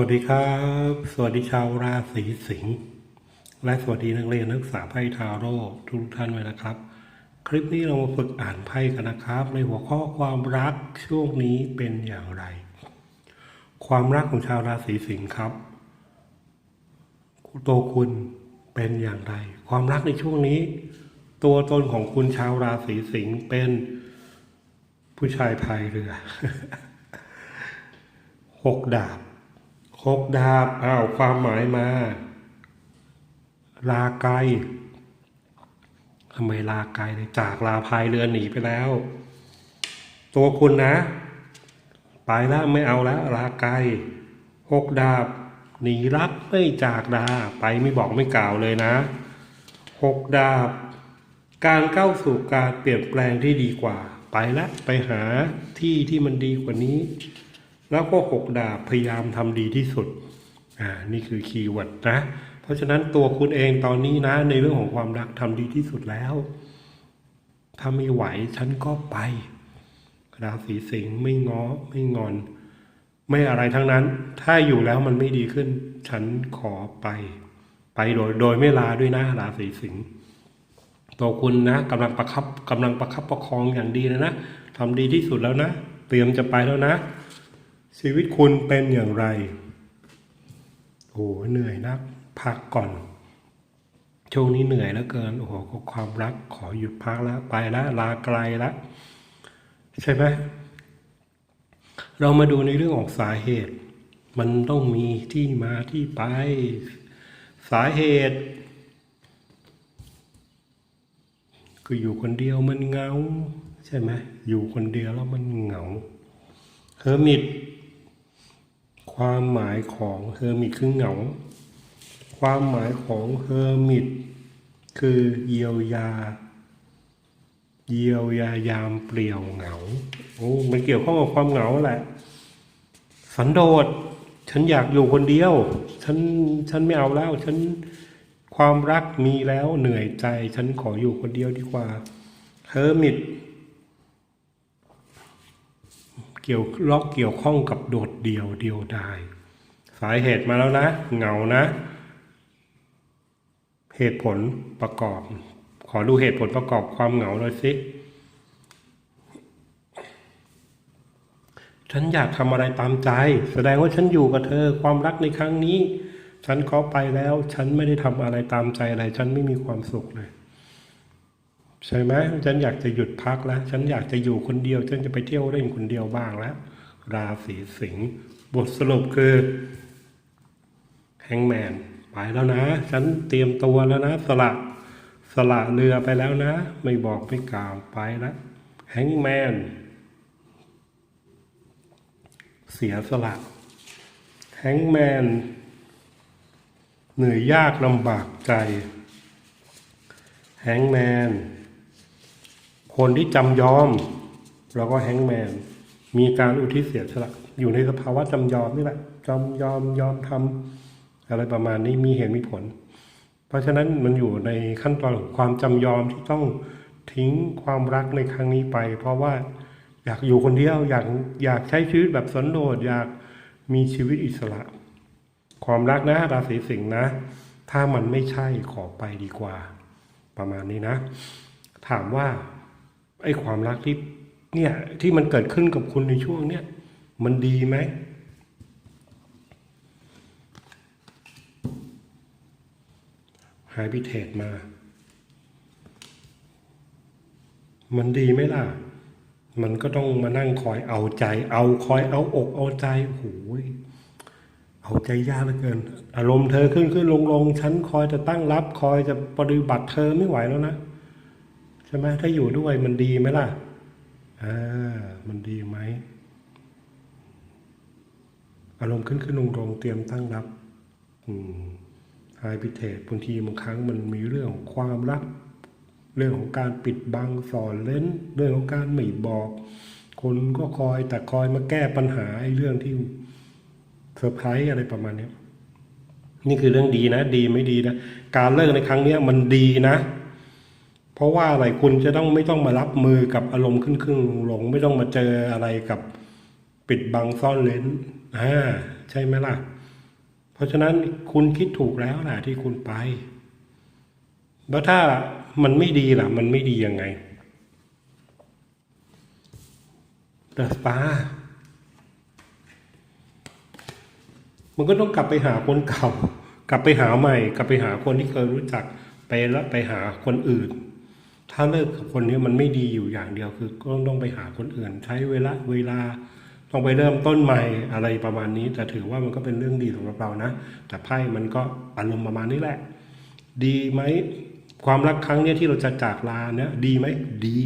วัสดีครับ สวัสดีชาวราศีสิงห์และสวัสดีนักเรียนนักศึกษาไพ่ทาโร่ทุกท่านเลยนะครับ คลิปนี้เรามาฝึกอ่านไพ่กันนะครับ ในหัวข้อความรักช่วงนี้เป็นอย่างไร ความรักของชาวราศีสิงห์ครับตัวคุณเป็นอย่างไร ความรักในช่วงนี้ ตัวตนของคุณชาวราศีสิงห์เป็นผู้ชายพายเรือหกดาบ หกดาบอ้าวความหมายมา ลาไกลทำไมลาไกลเลยจากลาพายเรือหนีไปแล้ว ตัวคุณนะ ไปแล้วไม่เอาแล้ว ลาไกลหกดาบ หนีรักไม่จากดา ไปไม่บอกไม่กล่าวเลยนะหกดาบ การก้าสู่การเปลี่ยนแปลงที่ดีกว่า ไปละไปหาที่ที่มันดีกว่านี้ แล้วก็หกดาบพยายามทำดีที่สุดอ่านี่คือคีย์เวิร์ดนะ เพราะฉะนั้นตัวคุณเองตอนนี้นะ ในเรื่องของความรักทำดีที่สุดแล้ว ถ้าไม่ไหวฉันก็ไปราศีสิงห์ไม่ง้อไม่งอน ไม่อะไรทั้งนั้น ถ้าอยู่แล้วมันไม่ดีขึ้น ฉันขอไป ไปโดยโดยไม่ลาด้วยนะราศีสิงห์ตัวคุณนะกำลังประคับกำลังประคับประคองอย่างดีเลยนะทำดีที่สุดแล้วนะ เตรียมจะไปแล้วนะ ชีวิตคุณเป็นอย่างไร โอ้เหนื่อยนักพักก่อน ช่วงนี้เหนื่อยแล้วเกิน โอ้โหก็ความรักขอหยุดพักแล้วไปแล้วลาไกลแล้วใช่ไหมเรามาดูในเรื่องของสาเหตุ มันต้องมีที่มาที่ไป สาเหตุ คืออยู่คนเดียวมันเหงา ใช่ไหมอยู่คนเดียวแล้วมันเหงาเฮอร์มิต ความหมายของเฮอร์มิตคือเหงา ความหมายของเฮอร์มิตคือเยียวยา เยียวยายามเปลี่ยวเหงา โอ้มันเกี่ยวข้องกับความเหงาแหละ สันโดษ ฉันอยากอยู่คนเดียว ฉัน ฉันไม่เอาแล้ว ฉัน ความรักมีแล้วเหนื่อยใจ ฉันขออยู่คนเดียวดีกว่า เฮอร์มิต เกี่ยวล็อกเกี่ยวข้องกับโดดเดี่ยวเดียวดายสาเหตุมาแล้วนะเหงานะ เหตุผลประกอบ ขอดูเหตุผลประกอบความเหงาหน่อยสิฉันอยากทำอะไรตามใจ แสดงว่าฉันอยู่กับเธอความรักในครั้งนี้ ฉันขอไปแล้ว ฉันไม่ได้ทำอะไรตามใจอะไร ฉันไม่มีความสุขเลย ใช่ไหมฉันอยากจะหยุดพักแล้ว ฉันอยากจะอยู่คนเดียว ฉันจะไปเที่ยวเล่นคนเดียวบ้างแล้ว ราศีสิงห์บทสรุปคือแฮงแมนไปแล้วนะ ฉันเตรียมตัวแล้วนะ สละสละเรือไปแล้วนะ ไม่บอกไม่กล่าวไปแล้วแฮงแมนเสียสละแฮงแมนเหนื่อยยากลำบากใจแฮงแมน คนที่จำยอมแล้วก็แฮงแมน มีการอุทิศเสียสละอยู่ในสภาวะจำยอมนี่แหละจำยอมยอมทำอะไรประมาณนี้มีเหตุมีผล เพราะฉะนั้นมันอยู่ในขั้นตอนของความจำยอมที่ต้องทิ้งความรักในครั้งนี้ไป เพราะว่าอยากอยู่คนเดียวอยากอยากใช้ชีวิตแบบสันโดษอยากมีชีวิตอิสระ ความรักนะราศีสิงห์นะ ถ้ามันไม่ใช่ขอไปดีกว่า ประมาณนี้นะ ถามว่า ไอ้ความรักที่เนี่ยที่มันเกิดขึ้นกับคุณในช่วงเนี้ยมันดีไหมหายพิเทศมา มันดีไหมล่ะ มันก็ต้องมานั่งคอยเอาใจ เอาคอยเอาอกเอาใจโอ้ยเอาใจยากเหลือเกิน อารมณ์เธอขึ้นขึ้นลงลงฉันคอยจะตั้งรับ คอยจะปฏิบัติเธอไม่ไหวแล้วนะ ช่ไหมถ้าอยู่ด้วยมันดีไหมล่ะอ่ามันดีไหมอารมณ์ขึ้นขึ้นลงลงเตรียมตั้งรับอืมหายพิเทศบางทีบางครั้งมันมีเรื่องของความรักเรื่องของการปิดบังสอนเล่น เรื่องของการไม่บอก คนก็คอยแต่คอยมาแก้ปัญหาไอ้เรื่องที่เซอร์ไพรส์อะไรประมาณนี้นี่คือเรื่องดีนะ ดีไม่ดีนะ การเลิกในครั้งนี้มันดีนะ ราะว่าอะไรคุณจะต้องไม่ต้องมารับมือกับอารมณ์ขึ้นขึ้นลงไม่ต้องมาเจออะไรกับปิดบังซ่อนเลนอ่าใช่ไหมล่ะ เพราะฉะนั้นคุณคิดถูกแล้วนะที่คุณไปแล้วถ้ามันไม่ดีล่ะ มันไม่ดียังไงเดอะสตาร์มันก็ต้องกลับไปหาคนเก่า กลับไปหาใหม่ กลับไปหาคนที่เคยรู้จักไปแล้วไปหาคนอื่น ถ้าเลิกกับคนนี้มันไม่ดีอยู่อย่างเดียวคือก็ต้องไปหาคนอื่น ใช้เวลาเวลาต้องไปเริ่มต้นใหม่อะไรประมาณนี้ แต่ถือว่ามันก็เป็นเรื่องดีสำหรับเรานะ แต่ไพ่มันก็อารมณ์ประมาณนี้แหละ ดีไหมความรักครั้งนี้ที่เราจะจากลาเนี่ยดีไหมดี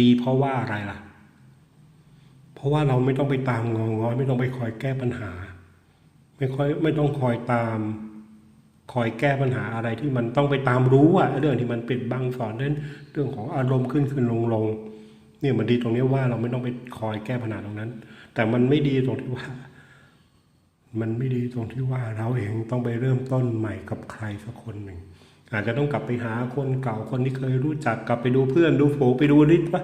ดีเพราะว่าอะไรล่ะ เพราะว่าเราไม่ต้องไปตามงองงอไม่ต้องไปคอยแก้ปัญหา ไม่ค่อยไม่ต้องคอยตาม คอยแก้ปัญหาอะไรที่มันต้องไปตามรู้อะเรื่องที่มันปิดบังสอนเรื่องเรื่องของอารมณ์ขึ้นขึ้นลงลงเนี่ยมันดีตรงนี้ว่าเราไม่ต้องไปคอยแก้ปัญหาตรงนั้น แต่มันไม่ดีตรงที่ว่า มันไม่ดีตรงที่ว่าเราเองต้องไปเริ่มต้นใหม่กับใครสักคนหนึ่งอาจจะต้องกลับไปหาคนเก่าคนที่เคยรู้จักกลับไปดูเพื่อนดูโผไปดูลิสต์ว่า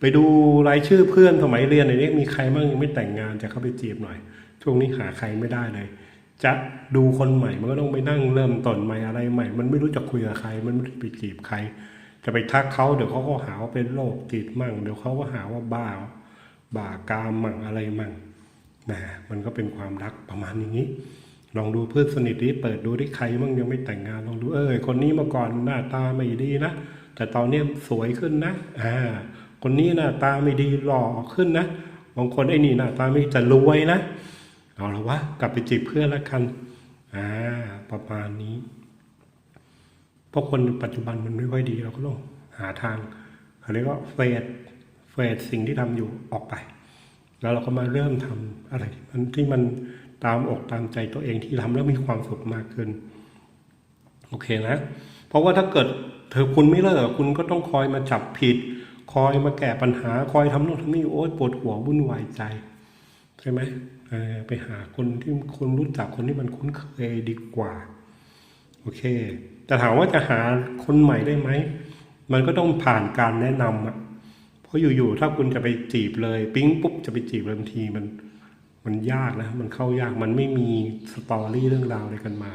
ไปดูรายชื่อเพื่อนสมัยเรียนอะไหนนี้มีใครบ้างยังไม่แต่งงานจะเข้าไปจีบหน่อยช่วงนี้หาใครไม่ได้เลย จะดูคนใหม่มันก็ต้องไปนั่งเริ่มต้นใหม่อะไรใหม่ มันไม่รู้จะคุยกับใคร มันไม่ไปจีบใคร จะไปทักเขาเดี๋ยวเขาก็หาว่าเป็นโรคจิตมั่ง เดี๋ยวเขาก็หาว่าบ้าบ้ากามมั่งอะไรมั่งนะมันก็เป็นความรักประมาณอย่างนี้ ลองดูเพื่อนสนิทดิเปิดดูที่ใครมั่งยังไม่แต่งงานลองดูเออคนนี้เมื่อก่อนหน้าตาไม่ดีนะแต่ตอนนี้สวยขึ้นนะอ่าคนนี้หน้าตาไม่ดีหล่อขึ้นนะบางคนไอ้นี่หน้าตาไม่ดีแต่รวยนะ เอาละวะกลับไปจีบเพื่อนละกันอ่าประมาณนี้เพราะคนปัจจุบันมันไม่ค่อยดีเราก็ต้องหาทางเขาเรียกว่าเฟดเฟดสิ่งที่ทำอยู่ออกไป แล้วเราก็มาเริ่มทำอะไรที่มันที่มันตามอกตามใจตัวเองที่ทำแล้วมีความสุขมากขึ้น โอเคนะ เพราะว่าถ้าเกิดเธอคุณไม่เลิกคุณก็ต้องคอยมาจับผิด คอยมาแก้ปัญหา คอยทำโน่นทำนี่โอ๊ยปวดหัววุ่นวายใจ ใช่ไหม ไปหาคนที่คุณรู้จักคนที่มันคุ้นเคยดีกว่า โอเค แต่ถามว่าจะหาคนใหม่ได้ไหม มันก็ต้องผ่านการแนะนำอะเพราะอยู่ๆถ้าคุณจะไปจีบเลย ปิ๊งปุ๊บจะไปจีบเลยบางทีมันมันยากนะ มันเข้ายากมันไม่มีสตอรี่เรื่องราวอะไรกันมา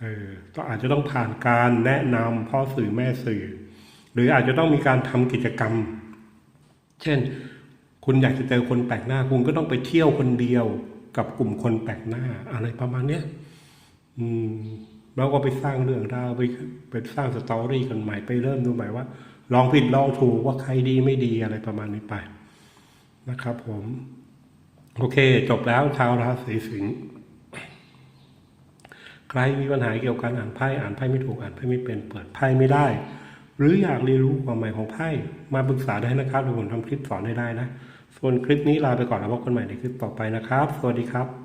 เออก็อาจจะต้องผ่านการแนะนำพ่อสื่อแม่สื่อ หรืออาจจะต้องมีการทำกิจกรรม เช่น คุณอยากจะเจอคนแปลกหน้า คุณก็ต้องไปเที่ยวคนเดียวกับกลุ่มคนแปลกหน้า อะไรประมาณเนี้ยอืมเราก็ไปสร้างเรื่องราวไปไปสร้างสตอรี่กันใหม่ไปเริ่มดูใหม่ว่า ลองผิดลองถูกว่าใครดีไม่ดีอะไรประมาณนี้ไป นะครับ ผม โอเค จบแล้วชาวราศีสิงห์ใครมีปัญหาเกี่ยวกับการอ่านไพ่อ่านไพ่ไม่ถูกอ่านไพ่ไม่เป็นเปิดไพ่ไม่ได้ หรืออยากเรียนรู้ความหมายของไพ่มาปรึกษาได้นะครับเดี๋ยวผมทำคลิปสอนให้ได้นะ ส่วนคลิปนี้ลาไปก่อนแล้วพบกันใหม่ในคลิปต่อไปนะครับ สวัสดีครับ